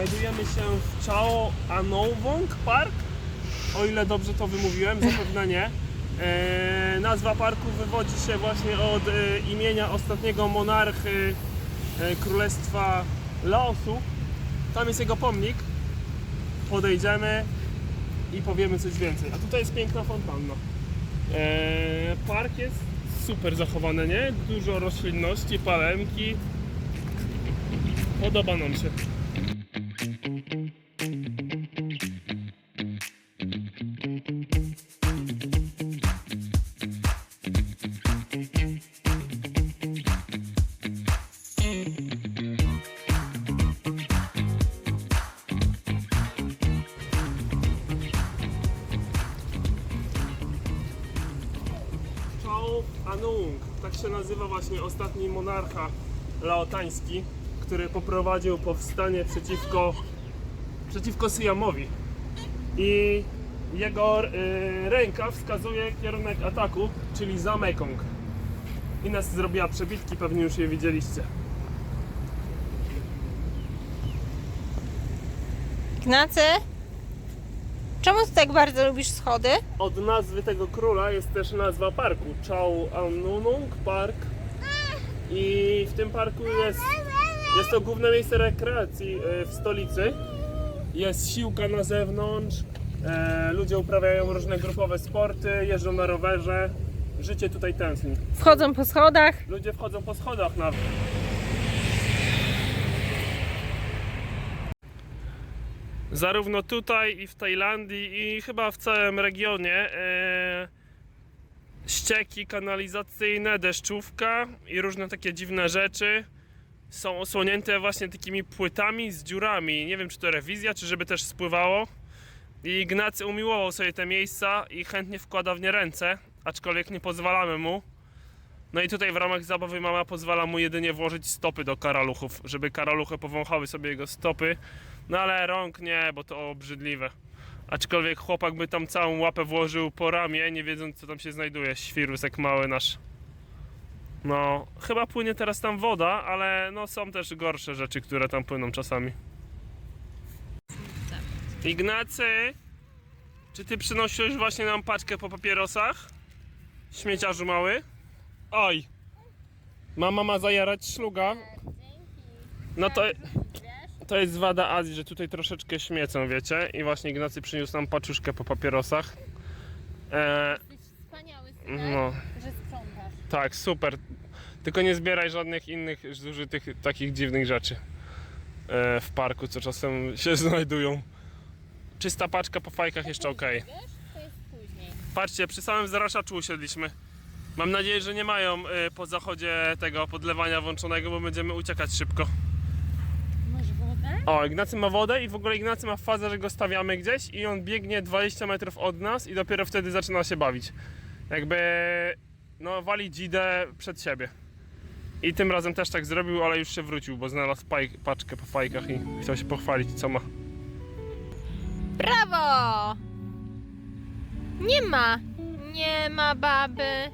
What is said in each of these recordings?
Znajdujemy się w Chao Anowong Park. O ile dobrze to wymówiłem, zapewne nie. E, nazwa parku wywodzi się właśnie od e, imienia ostatniego monarchy e, Królestwa Laosu. Tam jest jego pomnik. Podejdziemy i powiemy coś więcej. A tutaj jest piękna fontanna. E, park jest super zachowany, nie? Dużo roślinności, palemki. Podoba nam się. Laotański, który poprowadził powstanie przeciwko, przeciwko Siamowi. I jego y, ręka wskazuje kierunek ataku, czyli za Mekong. Ines zrobiła przebitki, pewnie już je widzieliście. Ignacy? Czemu ty tak bardzo lubisz schody? Od nazwy tego króla jest też nazwa parku, Chao Anunung Park. I w tym parku jest, jest to główne miejsce rekreacji e, w stolicy. Jest siłka na zewnątrz, e, ludzie uprawiają różne grupowe sporty, jeżdżą na rowerze. Życie tutaj tętni. Wchodzą po schodach. Ludzie wchodzą po schodach nawet. Zarówno tutaj i w Tajlandii i chyba w całym regionie e, ścieki kanalizacyjne, deszczówka i różne takie dziwne rzeczy są osłonięte właśnie takimi płytami z dziurami. Nie wiem czy to rewizja, czy żeby też spływało. I Ignacy umiłował sobie te miejsca i chętnie wkłada w nie ręce, aczkolwiek nie pozwalamy mu. No i tutaj w ramach zabawy mama pozwala mu jedynie włożyć stopy do karaluchów, żeby karaluchy powąchały sobie jego stopy. No ale rąk nie, bo to obrzydliwe. Aczkolwiek chłopak by tam całą łapę włożył po ramię, nie wiedząc co tam się znajduje. Świrusek mały nasz. No, chyba płynie teraz tam woda, ale no są też gorsze rzeczy, które tam płyną czasami. Ignacy, czy ty przynosiłeś właśnie nam paczkę po papierosach? Śmieciarzu mały? Oj! Mama ma zajarać szluga. No to, to jest wada Azji, że tutaj troszeczkę śmiecą, wiecie? I właśnie Ignacy przyniósł nam paczuszkę po papierosach. E, Jesteś wspaniały, no, że sprzątasz. tak, super. Tylko nie zbieraj żadnych innych zużytych takich dziwnych rzeczy e, w parku, co czasem się znajdują. Czysta paczka po fajkach jeszcze ok. Wiesz, to jest później. Patrzcie, przy samym zaraszaczu usiedliśmy. Mam nadzieję, że nie mają y, po zachodzie tego podlewania włączonego, bo będziemy uciekać szybko. O, Ignacy ma wodę i w ogóle Ignacy ma fazę, że go stawiamy gdzieś i on biegnie 20 metrów od nas i dopiero wtedy zaczyna się bawić. Jakby no wali dzidę przed siebie. I tym razem też tak zrobił, ale już się wrócił, bo znalazł paj, paczkę po fajkach i chciał się pochwalić co ma. Brawo! Nie ma. Nie ma baby.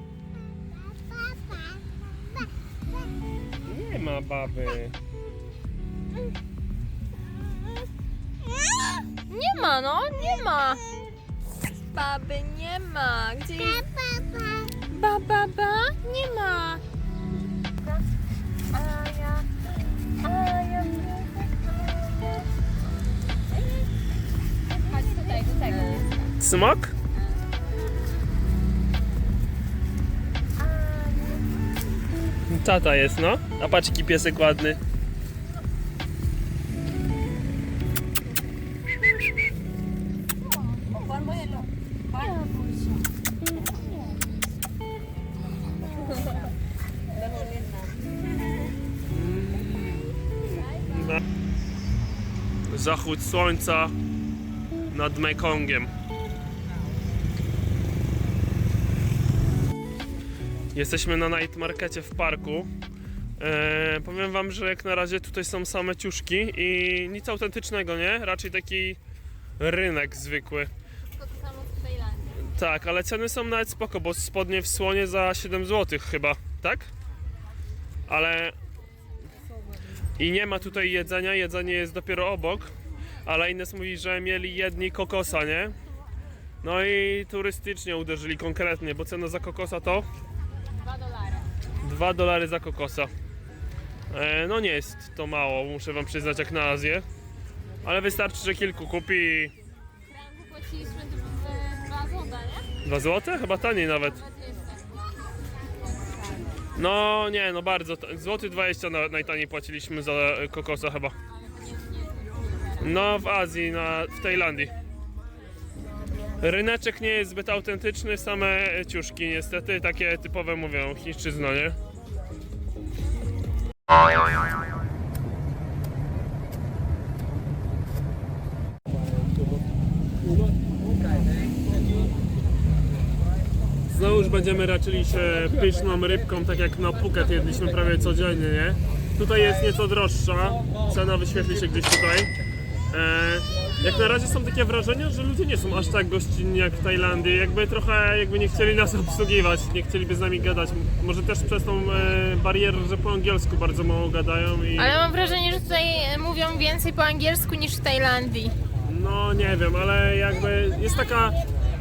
Nie ma baby. Nie ma, no, nie ma. Baby nie ma. Gdzie jest? Ba, ba, ba? Nie ma. A ja, a ja. Chodź tutaj, do tego. Smok? Tata jest, no. A patrz jaki piesek ładny. Zachód słońca nad Mekongiem. Jesteśmy na night markecie w parku. E, powiem wam, że jak na razie tutaj są same ciuszki i nic autentycznego, nie? Raczej taki rynek zwykły. To samo w Tajlandii. Tak, ale ceny są nawet spoko, bo spodnie w słonie za 7 zł chyba, tak? Ale I nie ma tutaj jedzenia, jedzenie jest dopiero obok. Ale Ines mówi, że mieli jedni kokosa, nie? No i turystycznie uderzyli konkretnie, bo cena za kokosa to 2 dolary. 2 dolary za kokosa. E, no nie jest to mało, muszę wam przyznać, jak na Azję. Ale wystarczy, że kilku kupi Franku płaciliśmy 2 złota, nie? 2 zł? Chyba taniej nawet. No nie, no bardzo. Złoty 20 nawet najtaniej płaciliśmy za kokosa chyba. No w Azji, na, w Tajlandii. Ryneczek nie jest zbyt autentyczny, same ciuszki niestety, takie typowe mówią, chińszczyzna, nie? Znowu już będziemy raczyli się pyszną rybką, tak jak na Phuket jedliśmy prawie codziennie, nie? Tutaj jest nieco droższa, cena wyświetli się gdzieś tutaj. E, jak na razie są takie wrażenia, że ludzie nie są aż tak gościnni jak w Tajlandii, jakby trochę jakby nie chcieli nas obsługiwać, nie chcieliby z nami gadać. Może też przez tą e, barierę, że po angielsku bardzo mało gadają i... Ale mam wrażenie, że tutaj mówią więcej po angielsku niż w Tajlandii. No nie wiem, ale jakby jest taka,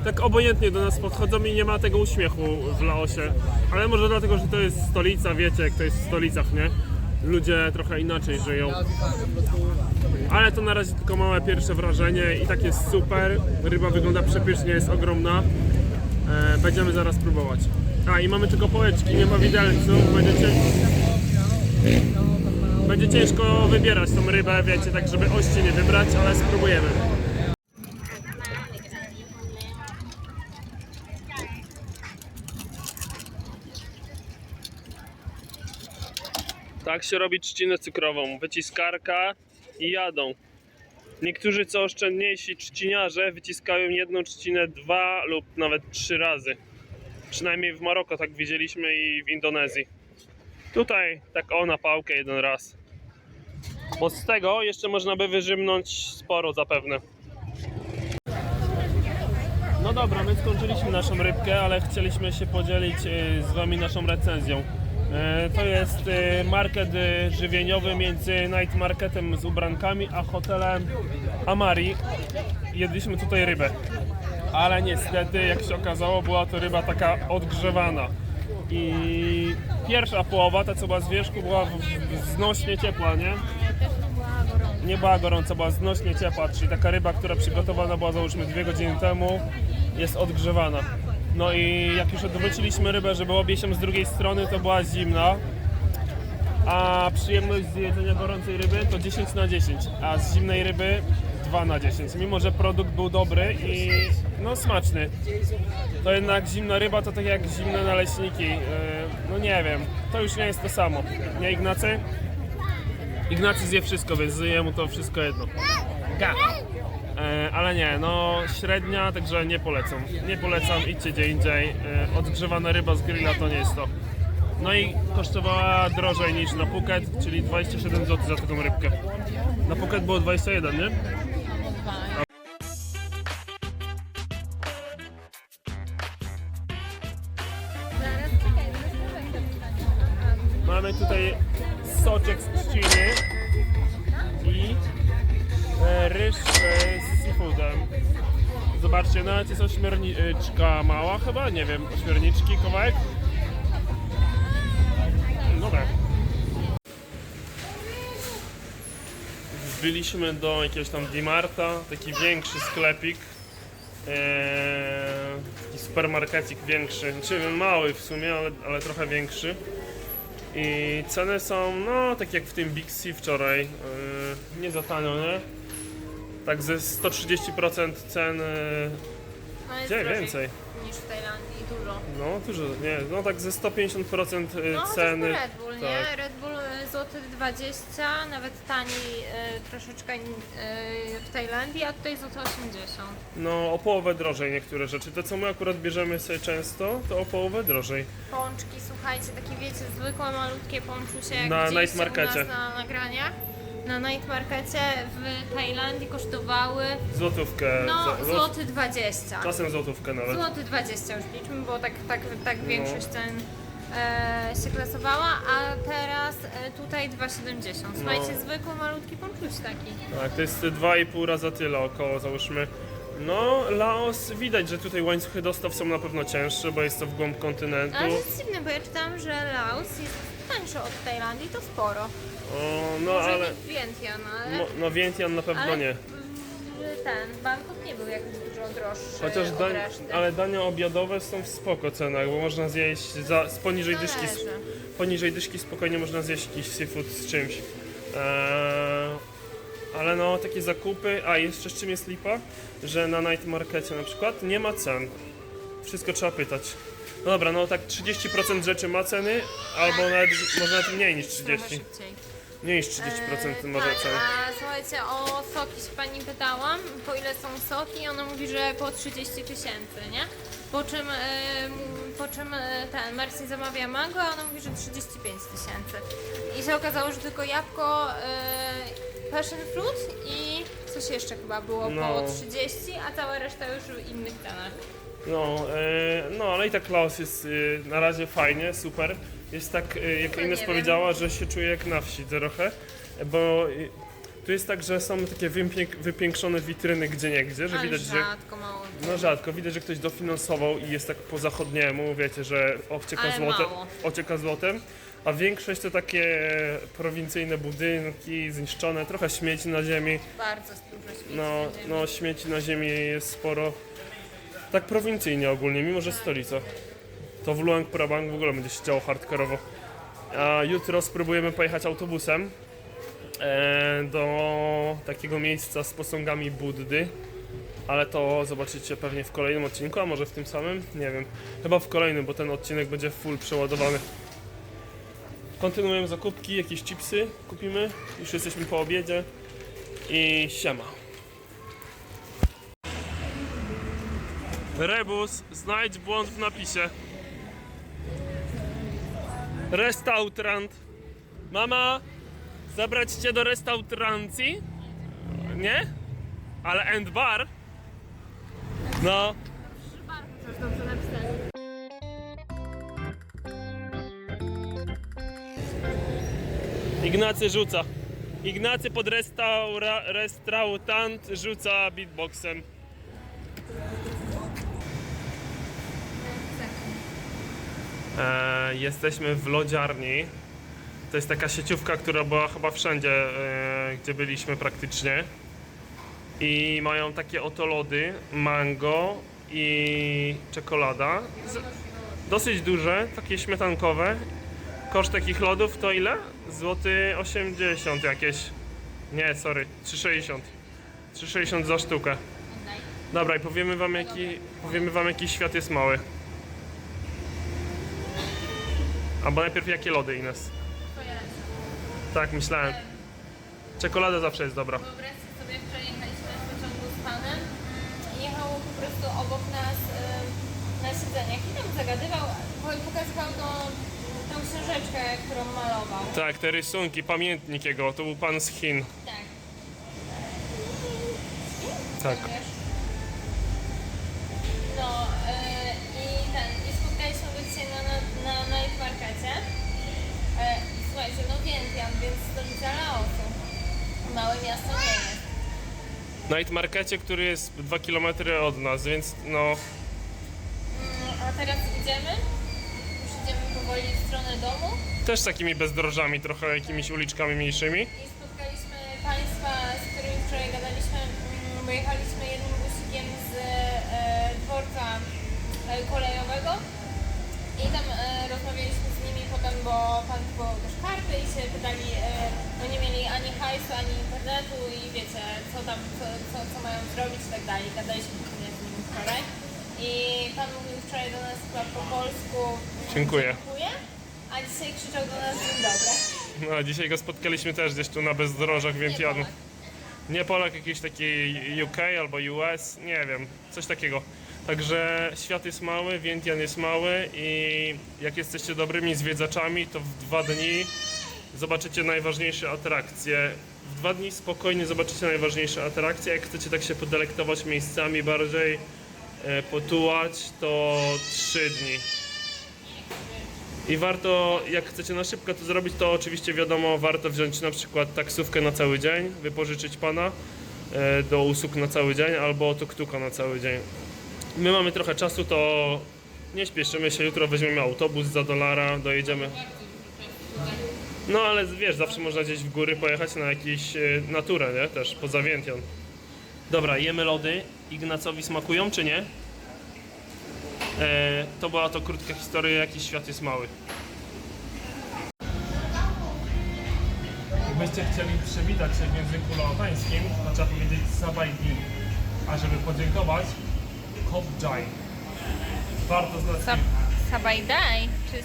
tak obojętnie do nas podchodzą i nie ma tego uśmiechu w Laosie. Ale może dlatego, że to jest stolica, wiecie jak to jest w stolicach, nie? Ludzie trochę inaczej żyją. Ale to na razie tylko małe pierwsze wrażenie i tak jest super. Ryba wygląda przepysznie, jest ogromna. E, będziemy zaraz próbować. A i mamy tylko połeczki, nie ma widelców, będziecie... Będzie ciężko wybierać tą rybę, wiecie, tak żeby ości nie wybrać, ale spróbujemy. Tak się robi trzcinę cukrową. Wyciskarka i jadą. Niektórzy co oszczędniejsi trzciniarze wyciskają jedną trzcinę dwa lub nawet trzy razy. Przynajmniej w Maroko tak widzieliśmy i w Indonezji. Tutaj tak o na pałkę jeden raz. Bo z tego jeszcze można by wyżymnąć sporo zapewne. No dobra, my skończyliśmy naszą rybkę, ale chcieliśmy się podzielić e, z Wami naszą recenzją. E, To jest e, market e, żywieniowy między night marketem z ubrankami a hotelem Amari. Jedliśmy tutaj rybę, ale niestety, jak się okazało, była to ryba taka odgrzewana. I pierwsza połowa, ta co była z wierzchu, była znośnie ciepła, nie? nie była gorąca, była znośnie ciepła, czyli taka ryba, która przygotowana była załóżmy dwie godziny temu, jest odgrzewana. No i jak już odwróciliśmy rybę, żeby obie się z drugiej strony, to była zimna. A przyjemność z jedzenia gorącej ryby to 10 na 10, a z zimnej ryby 2 na 10. Mimo, że produkt był dobry i no smaczny. To jednak zimna ryba to tak jak zimne naleśniki. Yy, No nie wiem, to już nie jest to samo. Nie Ignacy? Ignacy zje wszystko, więc zje mu to wszystko jedno. Ga. E, ale nie, no średnia, także nie polecam. Nie polecam, idźcie gdzie indziej. E, odgrzewana ryba z grilla to nie jest to. No i kosztowała drożej niż na Phuket, czyli 27 zł za taką rybkę. Na Phuket było 21, nie? Ośmiorniczka mała chyba, nie wiem, ośmiorniczki, kawałek. Dobra. Wbiliśmy do jakiegoś tam Dimarta, taki większy sklepik. Eee, taki supermarkecik większy, znaczy mały w sumie, ale, ale trochę większy. I ceny są, no, tak jak w tym Big C wczoraj, yy, nie za tanio, nie? Tak ze 130% cen, No jest gdzie drożej więcej? Niż w Tajlandii, dużo. No, dużo, nie, no tak ze 150% yy, No chociażby ceny. Red Bull, tak. nie? Red Bull y, złoty 20, nawet taniej y, troszeczkę y, w Tajlandii, a tutaj złoty 80. No, o połowę drożej niektóre rzeczy. To, co my akurat bierzemy sobie często, to o połowę drożej. Pączki, słuchajcie, takie wiecie, zwykłe, malutkie pączusie, jak Na widzieliście night markecie. u nas na nagraniach. Na night markecie w Tajlandii kosztowały Złotówkę. no za- zł- złoty 20. Czasem złotówkę nawet. Złoty 20 już liczmy, bo tak, tak, tak większość cen e, się klasowała, a teraz e, tutaj 2,70. Słuchajcie, No. zwykły malutki ponczuś taki. Tak, to jest 2,5 raza tyle około, załóżmy. No, Laos, widać, że tutaj łańcuchy dostaw są na pewno cięższe, bo jest to w głąb kontynentu. Ale to jest dziwne, bo ja czytałam, że Laos jest tańszy od Tajlandii, to sporo. O, no Może ale... nie Vientiane, ale... No, no Vientiane na pewno ale nie. ten Bangkok nie był jakoś dużo droższy Chociaż od dań, ale dania obiadowe są w spoko cenach, bo można zjeść za, z poniżej dyszki, Zależy. poniżej dyszki spokojnie można zjeść jakiś seafood z czymś. Eee, ale no, takie zakupy, a jeszcze z czym jest lipa, że na night markecie na przykład nie ma cen. Wszystko trzeba pytać. No dobra, no tak 30% rzeczy ma ceny, albo nawet, może nawet mniej niż Trochę 30. szybciej. Mniej niż 30% Eee, może tak, ceny. A słuchajcie, o soki się pani pytałam, po ile są soki, ona mówi, że po 30 tysięcy, nie? Po czym, em, po czym e, ten Mercy zamawia mango, a ona mówi, że 35 tysięcy. I się okazało, że tylko jabłko, e, passion fruit i coś jeszcze chyba było No. po 30, a cała reszta już w innych cenach. No, e, no ale i tak Laos jest e, na razie fajnie, super. Jest tak, e, jak No Ines nie powiedziała, że się czuje jak na wsi trochę, bo e, tu jest tak, że są takie wypięk, wypiększone witryny gdzie niegdzie, że Ale widać, że rzadko, mało. no rzadko, widać, że ktoś dofinansował i jest tak po zachodniemu, wiecie, że ocieka, Ale złotem, mało. ocieka złotem, a większość to takie prowincyjne budynki, zniszczone, trochę śmieci na ziemi. Bardzo dużo śmieci No, no śmieci na ziemi jest sporo. Tak prowincyjnie ogólnie, mimo że stolica. To w Luang Prabang w ogóle będzie się działo hardkorowo. A jutro spróbujemy pojechać autobusem do takiego miejsca z posągami Buddy. Ale to zobaczycie pewnie w kolejnym odcinku, a może w tym samym? Nie wiem. Chyba w kolejnym, bo ten odcinek będzie full przeładowany. Kontynuujemy zakupki, jakieś chipsy kupimy. Już jesteśmy po obiedzie. I siema. Rebus, znajdź błąd w napisie. Restaurant. Mama, zabrać cię do restauracji? Nie? Ale end bar? No. Ignacy rzuca. Ignacy pod restaura, restaurant rzuca beatboxem. E, jesteśmy w lodziarni. To jest taka sieciówka, która była chyba wszędzie, e, gdzie byliśmy praktycznie. I mają takie oto lody, mango i czekolada. Dosyć duże, takie śmietankowe. Koszt takich lodów to ile? Złoty 80 jakieś. Nie, sorry, 3,60. 3,60 za sztukę. Dobra, i powiemy wam jaki, powiemy wam jaki świat jest mały. Albo najpierw jakie lody, Ines. Tak, myślałem. Czekolada zawsze jest dobra. Wyobraźcie sobie, wczoraj jechaliśmy w pociągu z panem i jechał po prostu obok nas y, na siedzeniach i tam zagadywał, po- pokazywał tą, tą książeczkę, którą malował. Tak, te rysunki, pamiętnik jego, to był pan z Chin. Tak. Tak. Wiesz? No y, i ten, i spotkaliśmy go dzisiaj na, na, na night markecie. E, słuchajcie, no Vientiane, Laosu. Małe miasto nie jest. Night Markecie, który jest 2 km od nas, więc no Mm, A teraz idziemy. Już idziemy powoli w stronę domu też takimi bezdrożami, trochę jakimiś uliczkami mniejszymi. i spotkaliśmy Państwa, z którymi wczoraj gadaliśmy, mm, bo jechaliśmy jednym busikiem z e, dworca e, kolejowego i tam e, rozmawialiśmy z potem, bo Pan kupował też karty i się pytali, e, no nie mieli ani hajsu, ani internetu i wiecie, co tam, co, co, co mają zrobić i tak dalej. Gadaliśmy z nimi wczoraj. I Pan mówił wczoraj do nas chyba po polsku Dziękuję. dziękuję, a dzisiaj krzyczał do nas dzień dobry. No, a dzisiaj go spotkaliśmy też gdzieś tu na bezdrożach Vientianu. Polak. Nie Polak, jakiś taki UK albo US, nie wiem, coś takiego. Także świat jest mały, Vientian jest mały i jak jesteście dobrymi zwiedzaczami, to w dwa dni zobaczycie najważniejsze atrakcje. W dwa dni spokojnie zobaczycie najważniejsze atrakcje. Jak chcecie tak się podelektować miejscami bardziej, e, potułać, to trzy dni. I warto, jak chcecie na szybko to zrobić, to oczywiście wiadomo, warto wziąć na przykład taksówkę na cały dzień, wypożyczyć pana e, do usług na cały dzień albo tuk-tuka na cały dzień. My mamy trochę czasu, to nie śpieszymy się, jutro weźmiemy autobus za dolara, dojedziemy. No ale wiesz, zawsze można gdzieś w góry pojechać na jakąś e, naturę, nie? Też poza Więtion. Dobra, jemy lody. Ignacowi smakują czy nie? E, to była to krótka historia, jaki świat jest mały. Gdybyście chcieli przywitać się w języku laotańskim, to trzeba powiedzieć Sabajdi. A żeby podziękować, Kopjaj. Warto znać Sab Sabajdaj czy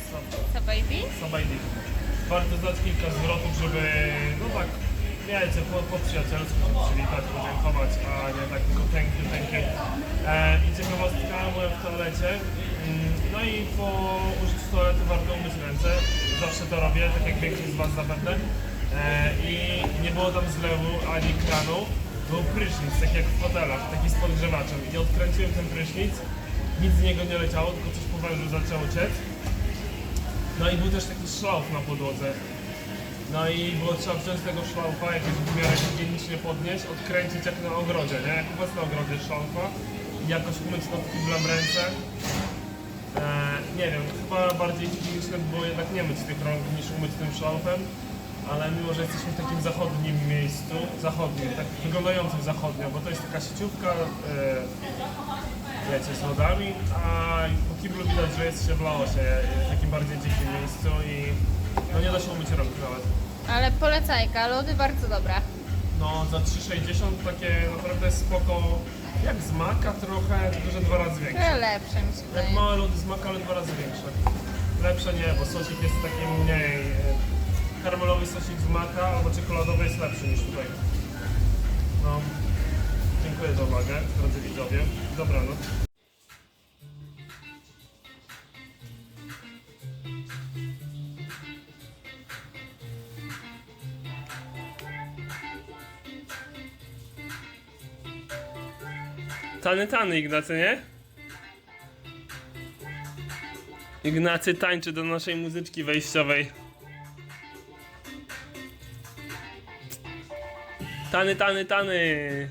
Sabajdi? Sabajdi. Warto znać kilka zwrotów, żeby, no tak, wiecie, po, po przyjacielsku się przywitać, podziękować, a nie tak tylko thank you. E, I ciekawostka, byłem w toalecie, mm, no i po użyciu toalety warto umyć ręce. Zawsze to robię, tak jak większość z Was zapewne. E, I nie było tam zlewu ani kranu. Był prysznic, tak jak w hotelach, taki z podgrzewaczem. I odkręciłem ten prysznic, nic z niego nie leciało, tylko coś po wężu zaczęło ciec. No i był też taki szlauf na podłodze. No i było trzeba wziąć tego szlaufa, jakoś w miarę higienicznie podnieść, odkręcić jak na ogrodzie, nie? Jak u was na ogrodzie szlaufa i jakoś umyć nad kiblem ręce. E, nie wiem, chyba bardziej higieniczne by było jednak nie myć tych rąk niż umyć tym szlaufem. Ale mimo, że jesteśmy w takim zachodnim miejscu, zachodnim, tak wyglądającym zachodnio, bo to jest taka sieciówka, e, wiecie, z lodami, a po kiblu widać, że jest się w Laosie, w takim bardziej dzikim miejscu i no nie da się umyć rąk nawet. Ale polecajka, lody bardzo dobre. No za 3,60 takie naprawdę spoko, jak z maka trochę, tylko że dwa razy większe. Trochę lepsze mi się Jak wydaje. małe lody z maka, ale dwa razy większe. Lepsze nie, bo sosik jest taki mniej... e, Karmelowy sosik z maka albo czekoladowy jest lepszy niż tutaj. No, dziękuję za uwagę, drodzy widzowie. Dobranoc. Tany, tany, Ignacy, nie? Ignacy tańczy do naszej muzyczki wejściowej. Tany, tany, tany.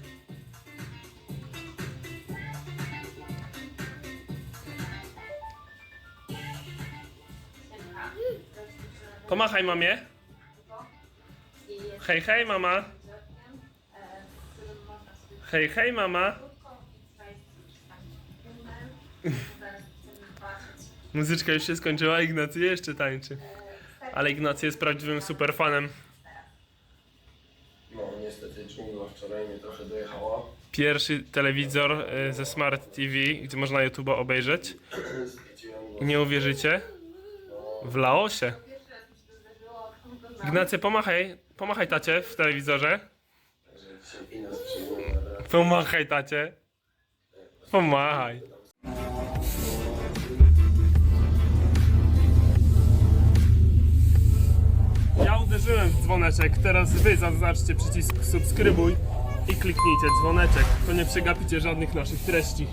Pomachaj mamie. Hej, hej mama. Hej, hej mama. Muzyczka już się skończyła, Ignacy jeszcze tańczy. Ale Ignacy jest prawdziwym superfanem. Wczoraj trochę dojechała. Pierwszy telewizor y, ze Smart TV, gdzie można YouTube'a obejrzeć. Go. nie uwierzycie? W Laosie. Ignacy, pomachaj, pomachaj tacie w telewizorze. Także dzisiaj Ines przyjmuje na relację. Pomachaj tacie. Pomachaj. W dzwoneczek, teraz wy zaznaczcie przycisk subskrybuj i kliknijcie dzwoneczek, to nie przegapicie żadnych naszych treści.